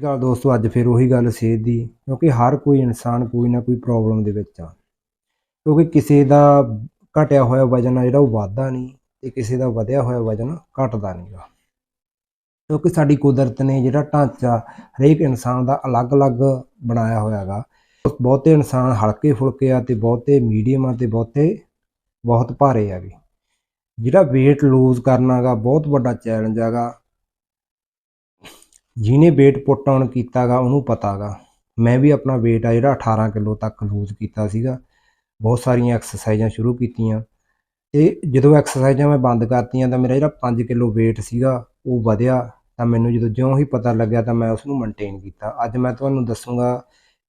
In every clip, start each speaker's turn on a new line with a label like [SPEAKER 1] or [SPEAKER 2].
[SPEAKER 1] ਸਤਿ ਸ਼੍ਰੀ ਅਕਾਲ ਦੋਸਤੋ, ਅੱਜ ਫਿਰ ਉਹੀ ਗੱਲ ਸਿਹਤ ਦੀ, ਕਿਉਂਕਿ ਹਰ ਕੋਈ ਇਨਸਾਨ ਕੋਈ ਨਾ ਕੋਈ ਪ੍ਰੋਬਲਮ ਦੇ ਵਿੱਚ ਆ। ਕਿਉਂਕਿ ਕਿਸੇ ਦਾ ਘਟਿਆ ਹੋਇਆ ਵਜਨ ਆ ਜਿਹੜਾ ਉਹ ਵੱਧਦਾ ਨਹੀਂ, ਤੇ ਕਿਸੇ ਦਾ ਵਧਿਆ ਹੋਇਆ ਵਜਨ ਘਟਦਾ ਨਹੀਂਗਾ ਕਿਉਂਕਿ ਸਾਡੀ ਕੁਦਰਤ ਨੇ ਜਿਹੜਾ ਢਾਂਚਾ ਹਰੇਕ ਇਨਸਾਨ ਦਾ ਅਲੱਗ-ਅਲੱਗ ਬਣਾਇਆ ਹੋਇਆ ਹੈਗਾ ਬਹੁਤੇ ਇਨਸਾਨ ਹਲਕੇ ਫੁਲਕੇ ਆ ਤੇ ਬਹੁਤੇ ਮੀਡੀਅਮ ਆ ਤੇ ਬਹੁਤੇ ਬਹੁਤ ਭਾਰੇ ਹੈਗੇ ਜਿਹੜਾ weight lose ਕਰਨਾਗਾ ਬਹੁਤ ਵੱਡਾ ਚੈਲੰਜ ਹੈਗਾ ਜਿਹਨੇ weight ਪੁੱਟ ਆਨ ਕੀਤਾਗਾ, ਉਹਨੂੰ ਪਤਾਗਾ। ਮੈਂ ਵੀ ਆਪਣਾ weight ਆ ਜਿਹੜਾ 18 ਕਿਲੋ ਤੱਕ ਲੂਜ਼ ਕੀਤਾ ਸੀਗਾ। ਬਹੁਤ ਸਾਰੀਆਂ ਐਕਸਰਸਾਈਜ਼ਾਂ ਸ਼ੁਰੂ ਕੀਤੀਆਂ। ਤੇ ਜਦੋਂ ਐਕਸਰਸਾਈਜ਼ਾਂ ਮੈਂ ਬੰਦ ਕਰਤੀਆਂ ਤਾਂ ਮੇਰਾ ਜਿਹੜਾ 5 ਕਿਲੋ weight ਸੀਗਾ, ਉਹ ਵਧਿਆ। ਤਾਂ ਮੈਨੂੰ ਜਦੋਂ ਜਿਉਂ ਹੀ ਪਤਾ ਲੱਗਿਆ ਤਾਂ ਮੈਂ ਉਸ ਨੂੰ ਮੇਨਟੇਨ ਕੀਤਾ। ਅੱਜ ਮੈਂ ਤੁਹਾਨੂੰ ਦੱਸੂਗਾ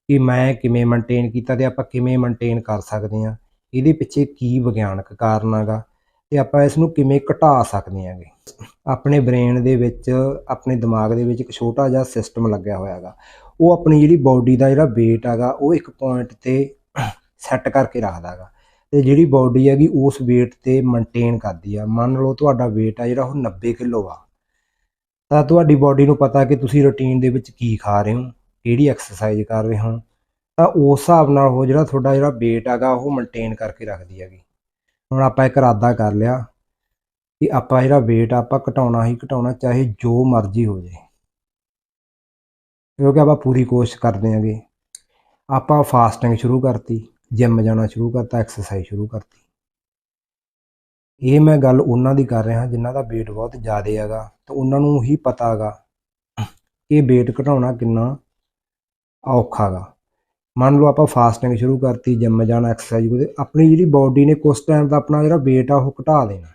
[SPEAKER 1] ਕਿ ਮੈਂ ਕਿਵੇਂ ਮੇਨਟੇਨ ਕੀਤਾ ਤੇ ਆਪਾਂ ਕਿਵੇਂ ਮੇਨਟੇਨ ਕਰ ਸਕਦੇ ਹਾਂ। ਇਹਦੇ ਪਿੱਛੇ ਕੀ ਵਿਗਿਆਨਕ ਕਾਰਨ ਹੈਗਾ ਤੇ ਆਪਾਂ ਇਸ ਨੂੰ ਕਿਵੇਂ ਘਟਾ ਸਕਦੇ ਹਾਂਗੇ ਆਪਣੇ ਬ੍ਰੇਨ ਦੇ ਵਿੱਚ, ਆਪਣੇ ਦਿਮਾਗ ਦੇ ਵਿੱਚ ਇੱਕ ਛੋਟਾ ਜਿਹਾ ਸਿਸਟਮ ਲੱਗਿਆ ਹੋਇਆ ਹੈਗਾ। ਉਹ ਆਪਣੀ ਜਿਹੜੀ ਬਾਡੀ ਦਾ ਜਿਹੜਾ weight ਹੈਗਾ, ਉਹ ਇੱਕ ਪੁਆਇੰਟ ਤੇ ਸੈੱਟ ਕਰਕੇ ਰੱਖਦਾ ਹੈਗਾ। ਤੇ ਜਿਹੜੀ ਬਾਡੀ ਹੈਗੀ, ਉਸ weight ਤੇ ਮੇਨਟੇਨ ਕਰਦੀ ਆ। ਮੰਨ ਲਓ ਤੁਹਾਡਾ weight ਆ ਜਿਹੜਾ, ਉਹ 90 ਕਿਲੋ ਆ। ਤਾਂ ਤੁਹਾਡੀ ਬਾਡੀ ਨੂੰ ਪਤਾ ਕਿ ਤੁਸੀਂ ਰੁਟੀਨ ਦੇ ਵਿੱਚ ਕੀ ਖਾ ਰਹੇ ਹੋ, ਕਿਹੜੀ ਐਕਸਰਸਾਈਜ਼ ਕਰ ਰਹੇ ਹੋ। ਤਾਂ ਉਸ ਹਿਸਾਬ ਨਾਲ ਉਹ ਜਿਹੜਾ ਤੁਹਾਡਾ ਜਿਹੜਾ weight ਹੈਗਾ, ਉਹ ਮੇਨਟੇਨ ਕਰਕੇ ਰੱਖਦੀ ਹੈਗੀ। ਹੁਣ ਆਪਾਂ ਇੱਕ ਇਰਾਦਾ ਕਰ ਲਿਆ ਕਿ ਆਪਾਂ ਜਿਹੜਾ weight ਆਪਾਂ ਘਟਾਉਣਾ ਹੀ ਘਟਾਉਣਾ, ਚਾਹੇ ਜੋ ਮਰਜ਼ੀ ਹੋ ਜਾਏ। ਕਿਉਂਕਿ ਆਪਾਂ ਪੂਰੀ ਕੋਸ਼ਿਸ਼ ਕਰਦੇ ਆਂਗੇ ਆਪਾਂ ਫਾਸਟਿੰਗ ਸ਼ੁਰੂ ਕਰਤੀ ਜਿਮ ਜਾਣਾ ਸ਼ੁਰੂ ਕਰਤਾ ਐਕਸਰਸਾਈਜ਼ ਸ਼ੁਰੂ ਕਰਤੀ। ਇਹ ਮੈਂ ਗੱਲ ਉਹਨਾਂ ਦੀ ਕਰ ਰਿਹਾ, ਜਿਨ੍ਹਾਂ ਦਾ weight ਬਹੁਤ ਜ਼ਿਆਦਾ ਹੈਗਾ, ਤਾਂ ਉਹਨਾਂ ਨੂੰ ਹੀ ਪਤਾ ਹੈਗਾ ਕਿ weight ਘਟਾਉਣਾ ਕਿੰਨਾ ਔਖਾ ਹੈਗਾ। ਮੰਨ ਲਓ ਆਪਾਂ ਫਾਸਟਿੰਗ ਸ਼ੁਰੂ ਕਰਤੀ ਜਿਮ ਜਾਣਾ ਐਕਸਰਸਾਈਜ਼ ਕਰਦੇ ਆਪਣੀ ਜਿਹੜੀ ਬਾਡੀ ਨੇ ਕੁਝ ਟਾਈਮ ਦਾ ਆਪਣਾ ਜਿਹੜਾ weight ਆ, ਉਹ ਘਟਾ ਦੇਣਾ।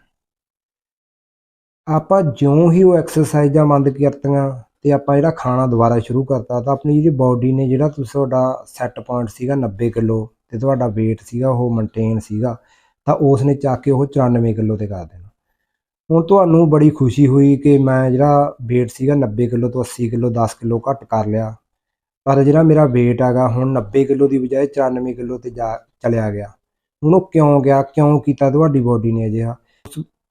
[SPEAKER 1] ਆਪਾਂ ਜਿਉਂ ਹੀ ਉਹ ਐਕਸਰਸਾਈਜ਼ਾਂ ਬੰਦ ਕਰਤੀਆਂ ਤੇ ਆਪਾਂ ਜਿਹੜਾ ਖਾਣਾ ਦੁਬਾਰਾ ਸ਼ੁਰੂ ਕਰਤਾ, ਤਾਂ ਆਪਣੀ ਜਿਹੜੀ ਬਾਡੀ ਨੇ ਜਿਹੜਾ ਤੁਸੀਂ ਤੁਹਾਡਾ ਸੈੱਟ ਪੁਆਇੰਟ ਸੀਗਾ 90 ਕਿਲੋ ਤੇ ਤੁਹਾਡਾ weight ਸੀਗਾ, ਉਹ ਮੇਨਟੇਨ ਸੀਗਾ, ਤਾਂ ਉਸ ਨੇ ਚੱਕ ਕੇ ਉਹ 94 ਕਿਲੋ ਤੇ ਕਰ ਦੇਣਾ। ਹੁਣ ਤੁਹਾਨੂੰ ਬੜੀ ਖੁਸ਼ੀ ਹੋਈ ਕਿ ਮੈਂ ਜਿਹੜਾ weight ਸੀਗਾ 90 ਕਿਲੋ ਤੋਂ 80 ਕਿਲੋ 10 ਕਿਲੋ ਘੱਟ ਕਰ ਲਿਆ। ਪਰ ਜਿਹੜਾ ਮੇਰਾ weight ਹੈਗਾ, ਹੁਣ 90 ਕਿਲੋ ਦੀ ਬਜਾਏ 94 ਕਿਲੋ ਤੇ ਜਾ ਚਲਿਆ ਗਿਆ। ਹੁਣ ਉਹ ਕਿਉਂ ਗਿਆ, ਕਿਉਂ ਕੀਤਾ, ਤੁਹਾਡੀ ਬਾਡੀ ਨੇ ਅਜਿਹਾ।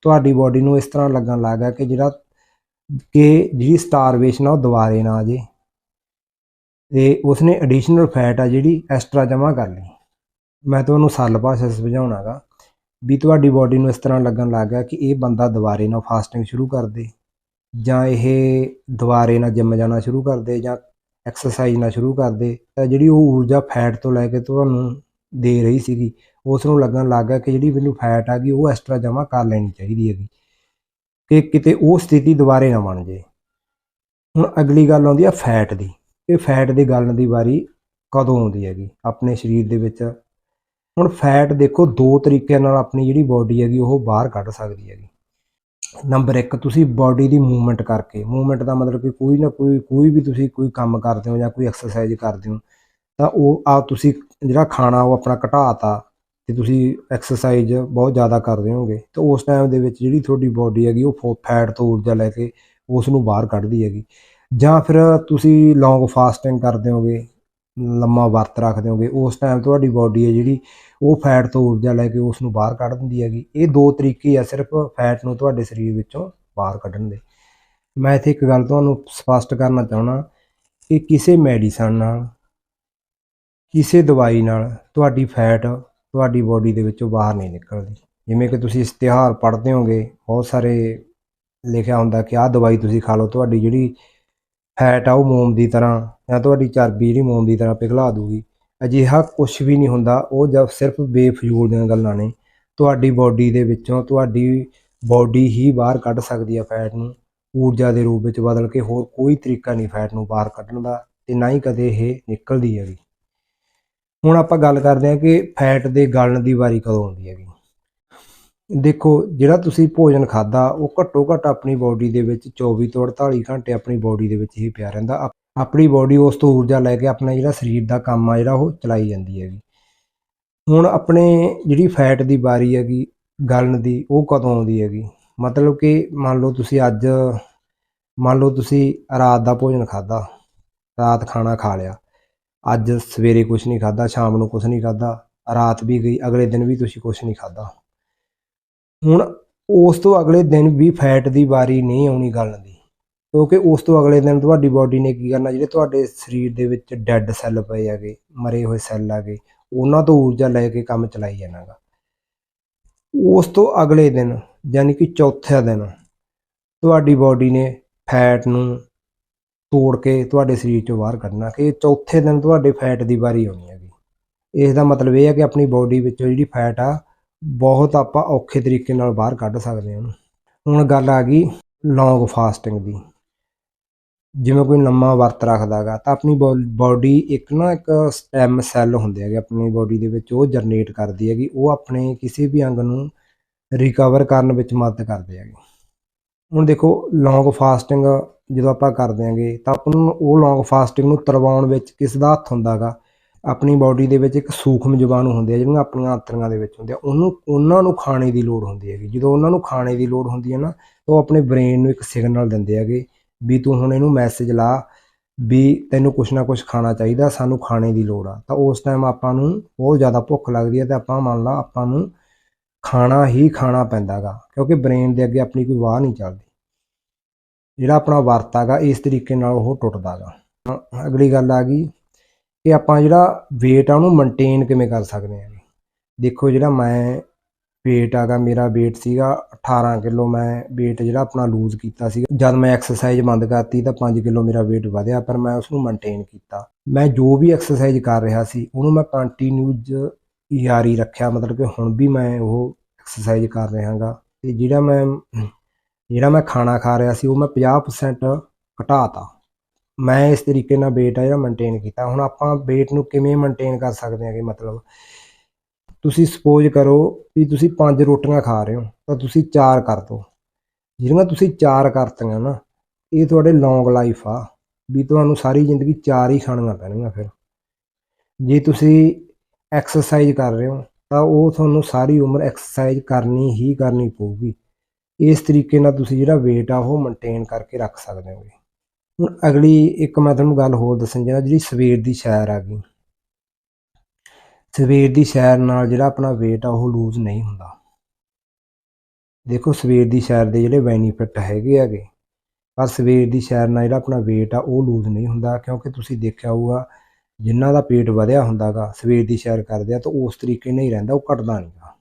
[SPEAKER 1] ਤੁਹਾਡੀ ਬਾਡੀ ਨੂੰ ਇਸ ਤਰ੍ਹਾਂ ਲੱਗਣ ਲੱਗਾ ਕਿ ਜਿਹੜਾ ਕਿ ਜਿਹੜੀ ਸਟਾਰਵੇਸ਼ਨ ਆ, ਉਹ ਦੁਬਾਰੇ ਨਾ ਆ ਜੇ ਤੇ ਉਸਨੇ ਐਡੀਸ਼ਨਲ ਫੈਟ ਆ ਜਿਹੜੀ ਐਕਸਟਰਾ ਜਮ੍ਹਾਂ ਕਰ ਲਈ। ਮੈਂ ਤੁਹਾਨੂੰ ਸਰਲ ਭਾਸ਼ਾ 'ਚ ਸਮਝਾਉਣਾਗਾ ਵੀ ਤੁਹਾਡੀ ਬਾਡੀ ਨੂੰ ਇਸ ਤਰ੍ਹਾਂ ਲੱਗਣ ਲੱਗ ਗਿਆ ਕਿ ਇਹ ਬੰਦਾ ਦੁਬਾਰੇ ਨਾ ਫਾਸਟਿੰਗ ਸ਼ੁਰੂ ਕਰ ਦੇ ਜਾਂ ਇਹ ਦੁਬਾਰੇ ਨਾ ਜਿਮ ਜਾਣਾ ਸ਼ੁਰੂ ਕਰ ਦੇ ਜਾਂ ਐਕਸਰਸਾਈਜ਼ ਨਾ ਸ਼ੁਰੂ ਕਰਦੇ ਤਾਂ ਜਿਹੜੀ ਉਹ ਊਰਜਾ ਫੈਟ ਤੋਂ ਲੈ ਕੇ ਤੁਹਾਨੂੰ ਦੇ ਰਹੀ ਸੀਗੀ, ਉਸ ਨੂੰ ਲੱਗਣ ਲੱਗ ਗਿਆ ਕਿ ਜਿਹੜੀ ਮੈਨੂੰ ਫੈਟ ਆ ਗਈ, ਉਹ ਐਕਸਟਰਾ ਜਮ੍ਹਾਂ ਕਰ ਲੈਣੀ ਚਾਹੀਦੀ ਹੈਗੀ, ਕਿ ਕਿਤੇ ਉਹ ਸਥਿਤੀ ਦੁਬਾਰੇ ਨਾ ਬਣ ਜੇ ਹੁਣ ਅਗਲੀ ਗੱਲ ਆਉਂਦੀ ਆ ਫੈਟ ਦੀ ਇਹ ਫੈਟ ਦੀ ਗੱਲ ਦੀ ਵਾਰੀ ਕਦੋਂ ਆਉਂਦੀ ਹੈਗੀ, ਆਪਣੇ ਸਰੀਰ ਦੇ ਵਿੱਚ। ਹੁਣ ਫੈਟ ਦੇਖੋ, ਦੋ ਤਰੀਕਿਆਂ ਨਾਲ ਆਪਣੀ ਜਿਹੜੀ ਬਾਡੀ ਹੈਗੀ, ਉਹ ਬਾਹਰ ਕੱਢ ਸਕਦੀ ਹੈਗੀ। ਨੰਬਰ 1 ਤੁਸੀਂ ਬਾਡੀ ਦੀ ਮੂਵਮੈਂਟ ਕਰਕੇ ਮੂਵਮੈਂਟ ਦਾ ਮਤਲਬ ਕਿ ਕੋਈ ਨਾ ਕੋਈ ਕੋਈ ਵੀ ਤੁਸੀਂ ਕੋਈ ਕੰਮ ਕਰਦੇ ਹੋ ਜਾਂ ਕੋਈ ਐਕਸਰਸਾਈਜ਼ ਕਰਦੇ ਹੋ, ਤਾਂ ਉਹ ਆ ਤੁਸੀਂ ਜਿਹੜਾ ਖਾਣਾ ਉਹ ਆਪਣਾ ਘਟਾਤਾ ਤੇ ਤੁਸੀਂ ਐਕਸਰਸਾਈਜ਼ ਬਹੁਤ ਜ਼ਿਆਦਾ ਕਰਦੇ ਹੋਗੇ ਤਾਂ ਉਸ ਟਾਈਮ ਦੇ ਵਿੱਚ ਜਿਹੜੀ ਤੁਹਾਡੀ ਬਾਡੀ ਹੈਗੀ ਉਹ ਫੈਟ ਤੋਂ ਊਰਜਾ ਲੈ ਕੇ ਉਸ ਨੂੰ ਬਾਹਰ ਕੱਢਦੀ ਹੈਗੀ। ਜਾਂ ਫਿਰ ਤੁਸੀਂ ਲੌਂਗ ਫਾਸਟਿੰਗ ਕਰਦੇ ਹੋਗੇ ਲੰਮਾ ਵਰਤ ਰੱਖਦੇ ਹੋਗੇ, ਉਸ ਟਾਈਮ ਤੁਹਾਡੀ ਬਾਡੀ ਹੈ ਜਿਹੜੀ, ਉਹ ਫੈਟ ਤੋਂ ਊਰਜਾ ਲੈ ਕੇ ਉਸ ਨੂੰ ਬਾਹਰ ਕੱਢ ਦਿੰਦੀ ਹੈਗੀ। ਇਹ ਦੋ ਤਰੀਕੇ ਆ ਸਿਰਫ ਫੈਟ ਨੂੰ ਤੁਹਾਡੇ ਸਰੀਰ ਵਿੱਚੋਂ ਬਾਹਰ ਕੱਢਣ ਦੇ। ਮੈਂ ਇੱਥੇ ਇੱਕ ਗੱਲ ਤੁਹਾਨੂੰ ਸਪਸ਼ਟ ਕਰਨਾ ਚਾਹੁੰਦਾ ਕਿ ਕਿਸੇ ਮੈਡੀਸਨ ਨਾਲ, ਕਿਸੇ ਦਵਾਈ ਨਾਲ ਤੁਹਾਡੀ ਫੈਟ ਤੁਹਾਡੀ ਬਾਡੀ ਦੇ ਵਿੱਚੋਂ ਬਾਹਰ ਨਹੀਂ ਨਿਕਲਦੀ। ਜਿਵੇਂ ਕਿ ਤੁਸੀਂ ਇਸ਼ਤਿਹਾਰ ਪੜ੍ਹਦੇ ਹੋਗੇ, ਬਹੁਤ ਸਾਰੇ ਲਿਖਿਆ ਹੁੰਦਾ ਕਿ ਆਹ ਦਵਾਈ ਤੁਸੀਂ ਖਾ ਲਓ, ਤੁਹਾਡੀ ਜਿਹੜੀ ਫੈਟ ਆ, ਉਹ ਮੋਮ ਦੀ ਤਰ੍ਹਾਂ, ਜਾਂ ਤੁਹਾਡੀ ਚਰਬੀ ਜਿਹੜੀ ਮੋਮ ਦੀ ਤਰ੍ਹਾਂ ਪਿਘਲਾ ਦੂਗੀ। ਅਜਿਹਾ ਕੁਝ ਵੀ ਨਹੀਂ ਹੁੰਦਾ, ਉਹ ਜਦ ਸਿਰਫ ਬੇਫਜ਼ੂਲ ਦੀਆਂ ਗੱਲਾਂ ਨੇ। ਤੁਹਾਡੀ ਬਾਡੀ ਦੇ ਵਿੱਚੋਂ ਤੁਹਾਡੀ ਬਾਡੀ ਹੀ ਬਾਹਰ ਕੱਢ ਸਕਦੀ ਆ ਫੈਟ ਨੂੰ। ਊਰਜਾ ਦੇ ਰੂਪ ਵਿੱਚ ਬਦਲ ਕੇ ਹੋਰ ਕੋਈ ਤਰੀਕਾ ਨਹੀਂ ਫੈਟ ਨੂੰ ਬਾਹਰ ਕੱਢਣ ਦਾ, ਤੇ ਨਾ ਹੀ ਕਦੇ ਇਹ ਨਿਕਲਦੀ ਹੈਗੀ। ਹੁਣ ਆਪਾਂ ਗੱਲ ਕਰਦੇ ਹਾਂ ਕਿ ਫੈਟ ਦੇ ਗਲਣ ਦੀ ਵਾਰੀ ਕਦੋਂ ਆਉਂਦੀ ਹੈਗੀ। ਦੇਖੋ, ਜਿਹੜਾ ਤੁਸੀਂ ਭੋਜਨ ਖਾਦਾ ਉਹ ਘੱਟੋ ਘੱਟ ਆਪਣੀ ਬਾਡੀ ਦੇ ਵਿੱਚ 24 ਤੋਂ 48 ਘੰਟੇ ਆਪਣੀ ਬਾਡੀ ਦੇ ਵਿੱਚ ਹੀ ਪਿਆ ਰਹਿੰਦਾ। ਆਪ- ਆਪਣੀ ਬਾਡੀ ਉਸ ਤੋਂ ਊਰਜਾ ਲੈ ਕੇ ਆਪਣਾ ਜਿਹੜਾ ਸਰੀਰ ਦਾ ਕੰਮ ਆ, ਜਿਹੜਾ ਉਹ ਚਲਾਈ ਜਾਂਦੀ ਹੈਗੀ। ਹੁਣ ਆਪਣੇ ਜਿਹੜੀ ਫੈਟ ਦੀ ਵਾਰੀ ਹੈਗੀ, ਗਲਣ ਦੀ, ਉਹ ਕਦੋਂ ਆਉਂਦੀ ਹੈਗੀ? ਮਤਲਬ ਕਿ ਮੰਨ ਲਓ ਤੁਸੀਂ ਅੱਜ, ਮੰਨ ਲਓ ਤੁਸੀਂ ਰਾਤ ਦਾ ਭੋਜਨ ਖਾਦਾ ਰਾਤ ਖਾਣਾ ਖਾ ਲਿਆ। ਅੱਜ ਸਵੇਰੇ ਕੁਝ ਨਹੀਂ ਖਾਦਾ ਸ਼ਾਮ ਨੂੰ ਕੁਝ ਨਹੀਂ ਖਾਦਾ ਰਾਤ ਵੀ ਗਈ, ਅਗਲੇ ਦਿਨ ਵੀ ਤੁਸੀਂ ਕੁਝ ਨਹੀਂ ਖਾਦਾ ਹੁਣ ਉਸ ਤੋਂ ਅਗਲੇ ਦਿਨ ਵੀ ਫੈਟ ਦੀ ਵਾਰੀ ਨਹੀਂ ਆਉਣੀ ਗਲਣ ਦੀ, ਕਿਉਂਕਿ ਉਸ ਤੋਂ ਅਗਲੇ ਦਿਨ ਤੁਹਾਡੀ ਬਾਡੀ ਨੇ ਕੀ ਕਰਨਾ, ਜਿਹੜੇ ਤੁਹਾਡੇ ਸਰੀਰ ਦੇ ਵਿੱਚ ਡੈੱਡ ਸੈੱਲ ਪਏ ਹੈਗੇ, ਮਰੇ ਹੋਏ ਸੈੱਲ ਹੈਗੇ, ਉਹਨਾਂ ਤੋਂ ਊਰਜਾ ਲੈ ਕੇ ਕੰਮ ਚਲਾਈ ਜਾਣਾਗਾ। ਉਸ ਤੋਂ ਅਗਲੇ ਦਿਨ ਯਾਨੀ ਕਿ ਚੌਥੇ ਦਿਨ ਤੁਹਾਡੀ ਬਾਡੀ ਨੇ ਫੈਟ ਨੂੰ ਤੋੜ ਕੇ ਤੁਹਾਡੇ ਸਰੀਰ ਚੋਂ ਬਾਹਰ ਕੱਢਣਾ ਕਿ ਚੌਥੇ ਦਿਨ ਤੁਹਾਡੇ ਫੈਟ ਦੀ ਵਾਰੀ ਆਉਣੀ ਹੈਗੀ। ਇਸ ਦਾ ਮਤਲਬ ਇਹ ਹੈ ਕਿ ਆਪਣੀ ਬਾਡੀ ਵਿੱਚੋਂ ਜਿਹੜੀ ਫੈਟ ਆ ਬਹੁਤ ਆਪਾਂ ਔਖੇ ਤਰੀਕੇ ਨਾਲ ਬਾਹਰ ਕੱਢ ਸਕਦੇ ਹਾਂ। ਉਹਨੂੰ ਹੁਣ ਗੱਲ ਆ ਗਈ ਲੌਂਗ ਫਾਸਟਿੰਗ ਦੀ। ਜਿਵੇਂ ਕੋਈ ਲੰਮਾ ਵਰਤ ਰੱਖਦਾਗਾ ਤਾਂ ਆਪਣੀ ਬਾਡੀ ਇੱਕ ਨਾ ਇੱਕ ਸਟੈਮ ਸੈੱਲ ਹੁੰਦੇ ਹੈਗੇ, ਆਪਣੀ ਬਾਡੀ ਦੇ ਵਿੱਚ ਉਹ ਜਨਰੇਟ ਕਰਦੀ ਹੈਗੀ, ਉਹ ਆਪਣੇ ਕਿਸੇ ਵੀ ਅੰਗ ਨੂੰ ਰਿਕਵਰ ਕਰਨ ਵਿੱਚ ਮਦਦ ਕਰਦੇ ਹੈਗੇ। ਹੁਣ ਦੇਖੋ ਲੌਂਗ ਫਾਸਟਿੰਗ ਜਦੋਂ ਆਪਾਂ ਕਰਦੇ ਹਾਂਗੇ, ਤਾਂ ਆਪਾਂ ਨੂੰ ਉਹ ਲੌਂਗ ਫਾਸਟਿੰਗ ਨੂੰ ਤਰਵਾਉਣ ਵਿੱਚ ਕਿਸ ਦਾ ਹੱਥ ਹੁੰਦਾਗਾ ਆਪਣੀ ਬਾਡੀ ਦੇ ਵਿੱਚ ਇੱਕ ਸੂਖਮ ਜੀਵਾਣੂ ਹੁੰਦੇ ਆ, ਜਿਹੜੀਆਂ ਆਪਣੀਆਂ ਆਂਤੜੀਆਂ ਦੇ ਵਿੱਚ ਹੁੰਦੇ ਆ ਉਹਨੂੰ, ਉਹਨਾਂ ਨੂੰ ਖਾਣੇ ਦੀ ਲੋੜ ਹੁੰਦੀ ਹੈਗੀ। ਜਦੋਂ ਉਹਨਾਂ ਨੂੰ ਖਾਣੇ ਦੀ ਲੋੜ ਹੁੰਦੀ ਹੈ ਨਾ, ਤਾਂ ਉਹ ਆਪਣੇ ਬ੍ਰੇਨ ਨੂੰ ਇੱਕ ਸਿਗਨਲ ਦਿੰਦੇ ਹੈਗੇ ਵੀ ਤੂੰ ਹੁਣ ਇਹਨੂੰ ਮੈਸੇਜ ਲਾ ਵੀ ਤੈਨੂੰ ਕੁਛ ਨਾ ਕੁਛ ਖਾਣਾ ਚਾਹੀਦਾ, ਸਾਨੂੰ ਖਾਣੇ ਦੀ ਲੋੜ ਆ। ਤਾਂ ਉਸ ਟਾਈਮ ਆਪਾਂ ਨੂੰ ਬਹੁਤ ਜ਼ਿਆਦਾ ਭੁੱਖ ਲੱਗਦੀ ਹੈ ਤੇ ਆਪਾਂ ਮੰਨ ਲਾ ਆਪਾਂ ਨੂੰ ਖਾਣਾ ਹੀ ਖਾਣਾ ਪੈਂਦਾਗਾ ਕਿਉਂਕਿ ਬ੍ਰੇਨ ਦੇ ਅੱਗੇ ਆਪਣੀ ਕੋਈ ਵਾਹ ਨਹੀਂ ਚੱਲਦੀ। ਜਿਹੜਾ ਆਪਣਾ ਵਰਤ ਹੈਗਾ, ਇਸ ਤਰੀਕੇ ਨਾਲ ਉਹ ਟੁੱਟਦਾਗਾ ਅਗਲੀ ਗੱਲ ਆ ਗਈ ਕਿ ਆਪਾਂ ਜਿਹੜਾ weight ਆ ਉਹਨੂੰ ਮੇਨਟੇਨ ਕਿਵੇਂ ਕਰ ਸਕਦੇ ਹਾਂ ਦੇਖੋ ਜਿਹੜਾ ਮੈਂ weight ਆਗਾ ਮੇਰਾ weight ਸੀਗਾ 18 ਕਿਲੋ, ਮੈਂ weight ਜਿਹੜਾ ਆਪਣਾ ਲੂਜ਼ ਕੀਤਾ ਸੀਗਾ। ਜਦ ਮੈਂ ਐਕਸਰਸਾਈਜ਼ ਬੰਦ ਕਰਤੀ ਤਾਂ 5 ਕਿਲੋ ਮੇਰਾ weight ਵਧਿਆ, ਪਰ ਮੈਂ ਉਸ ਨੂੰ ਮੇਨਟੇਨ ਕੀਤਾ। ਮੈਂ ਜੋ ਵੀ ਐਕਸਰਸਾਈਜ਼ ਕਰ ਰਿਹਾ ਸੀ, ਉਹਨੂੰ ਮੈਂ ਕੰਟੀਨਿਊਜ ਜਾਰੀ ਰੱਖਿਆ, ਮਤਲਬ ਕਿ ਹੁਣ ਵੀ ਮੈਂ ਉਹ ਐਕਸਰਸਾਈਜ਼ ਕਰ ਰਿਹਾਗਾ ਤੇ ਜਿਹੜਾ ਮੈਂ ਜਿਹੜਾ ਮੈਂ ਖਾਣਾ ਖਾ ਰਿਹਾ ਸੀ, ਉਹ ਮੈਂ 50% ਘਟਾਤਾ। ਮੈਂ ਇਸ ਤਰੀਕੇ ਨਾਲ weight ਆ ਜਿਹੜਾ ਮੇਨਟੇਨ ਕੀਤਾ। ਹੁਣ ਆਪਾਂ weight ਨੂੰ ਕਿਵੇਂ ਮੇਨਟੇਨ ਕਰ ਸਕਦੇ ਹਾਂਗੇ ਮਤਲਬ? ਤੁਸੀਂ ਸਪੋਜ਼ ਕਰੋ ਵੀ ਤੁਸੀਂ ਪੰਜ ਰੋਟੀਆਂ ਖਾ ਰਹੇ ਹੋ, ਤਾਂ ਤੁਸੀਂ ਚਾਰ ਕਰ ਦਿਓ ਜਿਹੜੀਆਂ ਤੁਸੀਂ ਚਾਰ ਕਰਤੀਆਂ ਨਾ, ਇਹ ਤੁਹਾਡੇ ਲੌਂਗ ਲਾਈਫ ਆ। ਵੀ ਤੁਹਾਨੂੰ ਸਾਰੀ ਜ਼ਿੰਦਗੀ ਚਾਰ ਹੀ ਖਾਣੀਆਂ ਪੈਣਗੀਆਂ ਫਿਰ। ਜੇ ਤੁਸੀਂ ਐਕਸਰਸਾਈਜ਼ ਕਰ ਰਹੇ ਹੋ, ਤਾਂ ਉਹ ਤੁਹਾਨੂੰ ਸਾਰੀ ਉਮਰ ਐਕਸਰਸਾਈਜ਼ ਕਰਨੀ ਹੀ ਕਰਨੀ ਪਊਗੀ। ਇਸ ਤਰੀਕੇ ਨਾਲ ਤੁਸੀਂ ਜਿਹੜਾ weight ਆ, ਉਹ ਮੇਨਟੇਨ ਕਰਕੇ ਰੱਖ ਸਕਦੇ ਹੋਗੇ। ਹੁਣ ਅਗਲੀ ਇੱਕ ਮੈਂ ਤੁਹਾਨੂੰ ਗੱਲ ਹੋਰ ਦੱਸਣ ਜਾ ਜਿਹੜੀ ਸਵੇਰ ਦੀ ਸੈਰ ਆ ਗਈ। ਸਵੇਰ ਦੀ ਸੈਰ ਨਾਲ ਜਿਹੜਾ ਆਪਣਾ weight ਆ, ਉਹ ਲੂਜ਼ ਨਹੀਂ ਹੁੰਦਾ। ਦੇਖੋ, ਸਵੇਰ ਦੀ ਸੈਰ ਦੇ ਜਿਹੜੇ ਬੈਨੀਫਿਟ ਹੈਗੇ ਹੈਗੇ, ਪਰ ਸਵੇਰ ਦੀ ਸੈਰ ਨਾਲ ਜਿਹੜਾ ਆਪਣਾ weight ਆ, ਉਹ ਲੂਜ਼ ਨਹੀਂ ਹੁੰਦਾ, ਕਿਉਂਕਿ ਤੁਸੀਂ ਦੇਖਿਆ ਹੋਊਗਾ ਜਿਨ੍ਹਾਂ ਦਾ ਪੇਟ ਵਧਿਆ ਹੁੰਦਾਗਾ, ਸਵੇਰ ਦੀ ਸੈਰ ਕਰਦੇ ਆ ਤਾਂ ਉਸ ਤਰੀਕੇ ਨਹੀਂ ਰਹਿੰਦਾ, ਉਹ ਘਟਦਾ ਨਹੀਂਗਾ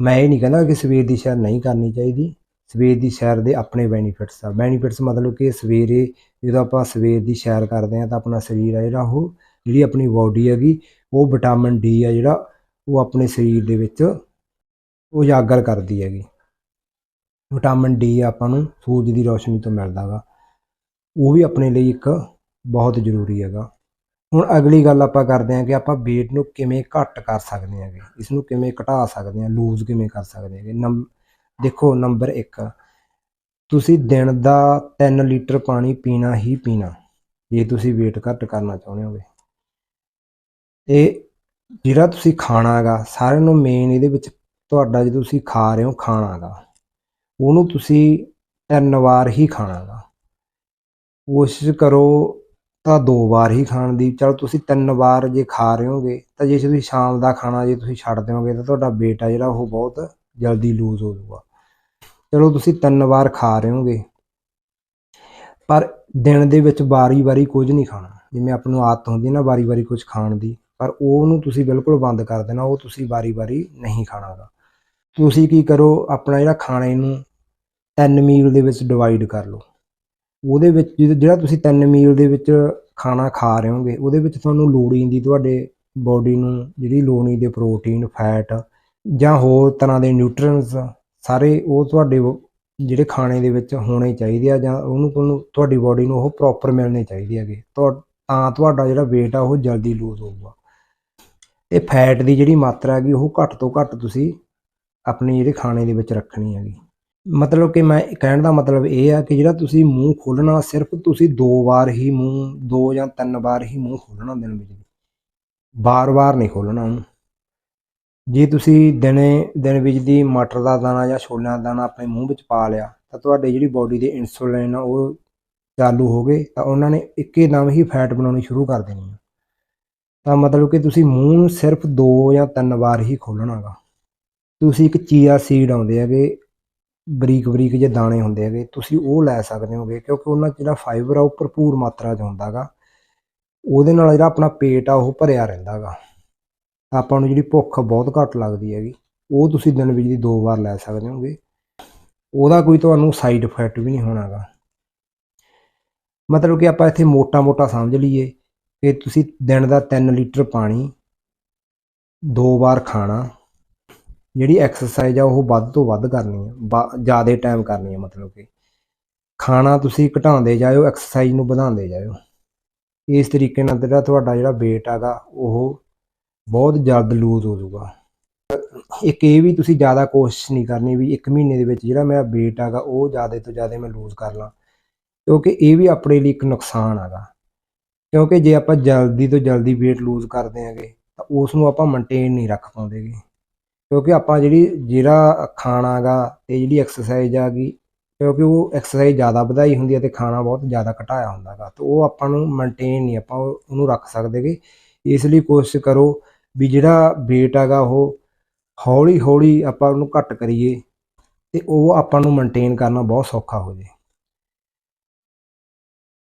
[SPEAKER 1] ਮੈਂ ਇਹ ਨਹੀਂ ਕਹਿੰਦਾ ਕਿ ਸਵੇਰ ਦੀ ਸੈਰ ਨਹੀਂ ਕਰਨੀ ਚਾਹੀਦੀ। ਸਵੇਰ ਦੀ ਸੈਰ ਦੇ ਆਪਣੇ ਬੈਨੀਫਿਟਸ ਆ। ਬੈਨੀਫਿਟਸ ਮਤਲਬ ਕਿ ਸਵੇਰੇ ਜਦੋਂ ਆਪਾਂ ਸਵੇਰ ਦੀ ਸੈਰ ਕਰਦੇ ਆ ਤਾਂ ਆਪਣਾ ਸਰੀਰ ਆ ਜਿਹੜਾ ਉਹ, ਜਿਹੜੀ ਆਪਣੀ ਬਾਡੀ ਹੈਗੀ, ਉਹ ਵਿਟਾਮਿਨ ਡੀ ਆ ਜਿਹੜਾ, ਉਹ ਆਪਣੇ ਸਰੀਰ ਦੇ ਵਿੱਚ ਉਜਾਗਰ ਕਰਦੀ ਹੈਗੀ। ਵਿਟਾਮਿਨ ਡੀ ਆਪਾਂ ਨੂੰ ਸੂਰਜ ਦੀ ਰੋਸ਼ਨੀ ਤੋਂ ਮਿਲਦਾ ਗਾ। ਉਹ ਵੀ ਆਪਣੇ ਲਈ ਇੱਕ ਬਹੁਤ ਜ਼ਰੂਰੀ ਹੈਗਾ। ਹੁਣ ਅਗਲੀ ਗੱਲ ਆਪਾਂ ਕਰਦੇ ਹਾਂ ਕਿ ਆਪਾਂ weight ਨੂੰ ਕਿਵੇਂ ਘੱਟ ਕਰ ਸਕਦੇ ਹਾਂਗੇ, ਇਸ ਨੂੰ ਕਿਵੇਂ ਘਟਾ ਸਕਦੇ ਹਾਂ ਲੂਜ਼ ਕਿਵੇਂ ਕਰ ਸਕਦੇ ਹਾਂਗੇ। ਨੰਬ ਦੇਖੋ, ਨੰਬਰ 1 ਤੁਸੀਂ ਦਿਨ ਦਾ 3 ਲੀਟਰ ਪਾਣੀ ਪੀਣਾ ਹੀ ਪੀਣਾ, ਜੇ ਤੁਸੀਂ weight ਘੱਟ ਕਰਨਾ ਚਾਹੁੰਦੇ ਹੋਵੇ ਇਹ ਜਿਹੜਾ ਤੁਸੀਂ ਖਾਣਾ ਹੈਗਾ, ਸਾਰਿਆਂ ਨੂੰ ਮੇਨ ਇਹਦੇ ਵਿੱਚ ਤੁਹਾਡਾ ਜੇ ਤੁਸੀਂ ਖਾ ਰਹੇ ਹੋ ਖਾਣਾ ਹੈਗਾ, ਉਹਨੂੰ ਤੁਸੀਂ ਤਿੰਨ ਵਾਰ ਹੀ ਖਾਣਾ ਹੈਗਾ। ਕੋਸ਼ਿਸ਼ ਕਰੋ ਤਾਂ ਦੋ ਵਾਰ ਹੀ ਖਾਣ ਦੀ। ਚਲੋ ਤੁਸੀਂ ਤਿੰਨ ਵਾਰ ਜੇ ਖਾ ਰਹੇ ਹੋਗੇ ਤਾਂ ਜੇ ਤੁਸੀਂ ਸ਼ਾਮ ਦਾ ਖਾਣਾ ਜੇ ਤੁਸੀਂ ਛੱਡ ਦਿਓਗੇ, ਤਾਂ ਤੁਹਾਡਾ weight ਆ ਜਿਹੜਾ ਉਹ ਬਹੁਤ ਜਲਦੀ ਲੂਜ਼ ਹੋ ਜਾਊਗਾ। ਚਲੋ ਤੁਸੀਂ ਤਿੰਨ ਵਾਰ ਖਾ ਰਹੇ ਹੋਗੇ। ਪਰ ਦਿਨ ਦੇ ਵਿੱਚ ਵਾਰੀ-ਵਾਰੀ ਕੁਝ ਨਹੀਂ ਖਾਣਾ। ਜਿਵੇਂ ਆਪ ਨੂੰ ਆਦਤ ਹੁੰਦੀ ਨਾ ਵਾਰੀ-ਵਾਰੀ ਕੁਝ ਖਾਣ ਦੀ। ਪਰ ਉਹਨੂੰ ਤੁਸੀਂ ਬਿਲਕੁਲ ਬੰਦ ਕਰ ਦੇਣਾ, ਉਹ ਤੁਸੀਂ ਵਾਰੀ-ਵਾਰੀ ਨਹੀਂ ਖਾਣਾਗਾ। ਤੁਸੀਂ ਕੀ ਕਰੋ, ਆਪਣਾ ਜਿਹੜਾ ਖਾਣੇ ਨੂੰ ਤਿੰਨ ਮੀਲ ਦੇ ਵਿੱਚ ਡਿਵਾਈਡ ਕਰ ਲਓ। ਉਹਦੇ ਵਿੱਚ ਜਿਹੜਾ ਤੁਸੀਂ ਤਿੰਨ ਮੀਲ ਦੇ ਵਿੱਚ ਖਾਣਾ ਖਾ ਰਹੇ ਹੋਗੇ, ਉਹਦੇ ਵਿੱਚ ਤੁਹਾਨੂੰ ਲੋੜੀਂਦੀ ਤੁਹਾਡੇ ਬਾਡੀ ਨੂੰ ਜਿਹੜੀ ਲੋਣੀ ਦੇ ਪ੍ਰੋਟੀਨ ਫੈਟ ਜਾਂ ਹੋਰ ਤਰ੍ਹਾਂ ਦੇ ਨਿਊਟ੍ਰੀਐਂਟਸ ਸਾਰੇ ਉਹ ਤੁਹਾਡੇ ਜਿਹੜੇ ਖਾਣੇ ਦੇ ਵਿੱਚ ਹੋਣੇ ਚਾਹੀਦੇ ਆ ਜਾਂ ਉਹਨੂੰ ਤੁਹਾਨੂੰ, ਤੁਹਾਡੀ ਬਾਡੀ ਨੂੰ ਉਹ ਪ੍ਰੋਪਰ ਮਿਲਣੇ ਚਾਹੀਦੇ ਹੈਗੇ। ਤਾਂ ਤੁਹਾਡਾ ਜਿਹੜਾ weight ਆ ਉਹ ਜਲਦੀ ਲੂਜ਼ ਹੋਊਗਾ। ਇਹ ਫੈਟ ਦੀ ਜਿਹੜੀ ਮਾਤਰਾ ਹੈਗੀ ਉਹ ਘੱਟ ਤੋਂ ਘੱਟ ਤੁਸੀਂ ਆਪਣੇ ਜਿਹੜੇ ਖਾਣੇ ਦੇ ਵਿੱਚ ਰੱਖਣੀ ਹੈਗੀ। ਮਤਲਬ ਕਿ ਮੈਂ ਕਹਿਣ ਦਾ ਮਤਲਬ ਇਹ ਆ ਕਿ ਜਿਹੜਾ ਤੁਸੀਂ ਮੂੰਹ ਖੋਲਣਾ ਸਿਰਫ ਤੁਸੀਂ ਦੋ ਵਾਰ ਹੀ ਮੂੰਹ, ਦੋ ਜਾਂ ਤਿੰਨ ਵਾਰ ਹੀ ਮੂੰਹ ਖੋਲਣਾ ਦਿਨ ਵਿੱਚ। ਬਾਰ-ਬਾਰ ਨਹੀਂ ਖੋਲਣਾ ਉਹਨੂੰ। ਜੇ ਤੁਸੀਂ ਦਿਨੇ, ਦਿਨ ਵਿੱਚ ਦੀ ਮਟਰ ਦਾ ਦਾਣਾ ਜਾਂ ਛੋਲਿਆਂ ਦਾ ਦਾਣਾ ਆਪਣੇ ਮੂੰਹ ਵਿੱਚ ਪਾ ਲਿਆ, ਤਾਂ ਤੁਹਾਡੇ ਜਿਹੜੀ ਬਾਡੀ ਦੇ ਇਨਸੂਲਿਨ ਆ ਉਹ ਚਾਲੂ ਹੋ ਗਏ, ਤਾਂ ਉਹਨਾਂ ਨੇ ਇੱਕੇ ਦਮ ਹੀ ਫੈਟ ਬਣਾਉਣੀ ਸ਼ੁਰੂ ਕਰ ਦੇਣੀ ਆ। ਤਾਂ ਮਤਲਬ ਕਿ ਤੁਸੀਂ ਮੂੰਹ ਨੂੰ ਸਿਰਫ ਦੋ ਜਾਂ ਤਿੰਨ ਵਾਰ ਹੀ ਖੋਲਣਾਗਾ ਤੁਸੀਂ ਇੱਕ ਚੀਆ ਸੀਡ ਆਉਂਦੇ ਹੈਗੇ, ਬਰੀਕ ਬਰੀਕ ਜਿਹੇ ਦਾਣੇ ਹੁੰਦੇ ਹੈਗੇ, ਤੁਸੀਂ ਉਹ ਲੈ ਸਕਦੇ ਹੋਗੇ, ਕਿਉਂਕਿ ਉਹਨਾਂ 'ਚ ਜਿਹੜਾ ਫਾਈਬਰ ਆ ਉਹ ਭਰਪੂਰ ਮਾਤਰਾ 'ਚ ਹੁੰਦਾ ਗਾ। ਉਹਦੇ ਨਾਲ ਜਿਹੜਾ ਆਪਣਾ ਪੇਟ ਆ ਉਹ ਭਰਿਆ ਰਹਿੰਦਾ ਗਾ। ਆਪਾਂ ਨੂੰ ਜਿਹੜੀ ਭੁੱਖ ਬਹੁਤ ਘੱਟ ਲੱਗਦੀ ਹੈਗੀ, ਉਹ ਤੁਸੀਂ ਦਿਨ ਵਿੱਚ ਦੀ ਦੋ ਵਾਰ ਲੈ ਸਕਦੇ ਹੋਗੇ। ਉਹਦਾ ਕੋਈ ਤੁਹਾਨੂੰ ਸਾਈਡ ਇਫੈਕਟ ਵੀ ਨਹੀਂ ਹੋਣਾਗਾ। ਮਤਲਬ ਕਿ ਆਪਾਂ ਇੱਥੇ ਮੋਟਾ-ਮੋਟਾ ਸਮਝ ਲਈਏ ਕਿ ਤੁਸੀਂ ਦਿਨ ਦਾ 3 ਲੀਟਰ ਪਾਣੀ ਦੋ ਵਾਰ ਖਾਣਾ, ਜਿਹੜੀ ਐਕਸਰਸਾਈਜ਼ ਆ ਉਹ ਵੱਧ ਤੋਂ ਵੱਧ ਕਰਨੀ ਆ ਜ਼ਿਆਦਾ ਟਾਈਮ ਕਰਨੀ ਆ ਮਤਲਬ ਕਿ। ਖਾਣਾ ਤੁਸੀਂ ਘਟਾਉਂਦੇ ਜਾਇਓ ਐਕਸਰਸਾਈਜ਼ ਨੂੰ ਵਧਾਉਂਦੇ ਜਾਇਓ। ਇਸ ਤਰੀਕੇ ਨਾਲ ਜਿਹੜਾ ਤੁਹਾਡਾ ਜਿਹੜਾ weight ਹੈਗਾ, ਉਹ ਬਹੁਤ ਜਲਦ ਲੂਜ਼ ਹੋ ਜਾਊਗਾ। ਇੱਕ ਇਹ ਵੀ ਤੁਸੀਂ ਜ਼ਿਆਦਾ ਕੋਸ਼ਿਸ਼ ਨਹੀਂ ਕਰਨੀ ਵੀ ਇੱਕ ਮਹੀਨੇ ਦੇ ਵਿੱਚ ਜਿਹੜਾ ਮੇਰਾ weight ਹੈਗਾ, ਉਹ ਜ਼ਿਆਦਾ ਤੋਂ ਜ਼ਿਆਦਾ ਮੈਂ ਲੂਜ਼ ਕਰ ਲਾਂ। ਕਿਉਂਕਿ ਇਹ ਵੀ ਆਪਣੇ ਲਈ ਇੱਕ ਨੁਕਸਾਨ ਹੈਗਾ। ਕਿਉਂਕਿ ਜੇ ਆਪਾਂ ਜਲਦੀ ਤੋਂ ਜਲਦੀ weight ਲੂਜ਼ ਕਰਦੇ ਆਂਗੇ ਤਾਂ ਉਸ ਨੂੰ ਆਪਾਂ ਮੇਨਟੇਨ ਨਹੀਂ ਰੱਖ ਪਾਉਂਦੇਗੇ ਕਿਉਂਕਿ ਆਪਾਂ ਜਿਹੜੀ, ਜਿਹੜਾ ਖਾਣਾ ਗਾ ਤੇ ਜਿਹੜੀ ਐਕਸਰਸਾਈਜ਼ ਆ ਗਈ ਕਿਉਂਕਿ ਉਹ ਐਕਸਰਸਾਈਜ਼ ਜ਼ਿਆਦਾ ਵਧਾਈ ਹੁੰਦੀ ਹੈ ਤੇ ਖਾਣਾ ਬਹੁਤ ਜ਼ਿਆਦਾ ਘਟਾਇਆ ਹੁੰਦਾ ਗਾ ਤਾਂ ਉਹ ਆਪਾਂ ਨੂੰ ਮੇਨਟੇਨ ਨਹੀਂ, ਆਪਾਂ ਉਹਨੂੰ ਰੱਖ ਸਕਦੇਗੇ ਇਸ ਲਈ ਕੋਸ਼ਿਸ਼ ਕਰੋ ਵੀ ਜਿਹੜਾ weight ਹੈਗਾ ਉਹ ਹੌਲੀ ਹੌਲੀ ਆਪਾਂ ਉਹਨੂੰ ਘੱਟ ਕਰੀਏ ਤੇ ਉਹ ਆਪਾਂ ਨੂੰ ਮੇਨਟੇਨ ਕਰਨਾ ਬਹੁਤ ਸੌਖਾ ਹੋ ਜੇ।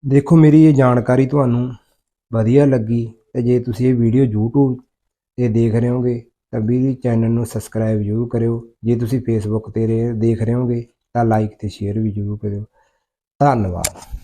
[SPEAKER 1] ਦੇਖੋ, ਮੇਰੀ ਇਹ ਜਾਣਕਾਰੀ ਤੁਹਾਨੂੰ ਵਧੀਆ ਲੱਗੀ ਤੇ ਜੇ ਤੁਸੀਂ ਇਹ ਵੀਡੀਓ YouTube ਤੇ ਦੇਖ ਰਹੇ ਹੋਗੇ ਤਾਂ ਵੀ ਚੈਨਲ ਨੂੰ ਸਬਸਕ੍ਰਾਈਬ ਜ਼ਰੂਰ ਕਰਿਓ। ਜੇ ਤੁਸੀਂ Facebook ਤੇ ਦੇਖ ਰਹੇ ਹੋਗੇ ਤਾਂ ਲਾਈਕ ਤੇ ਸ਼ੇਅਰ ਵੀ ਜ਼ਰੂਰ ਕਰਿਓ। ਧੰਨਵਾਦ।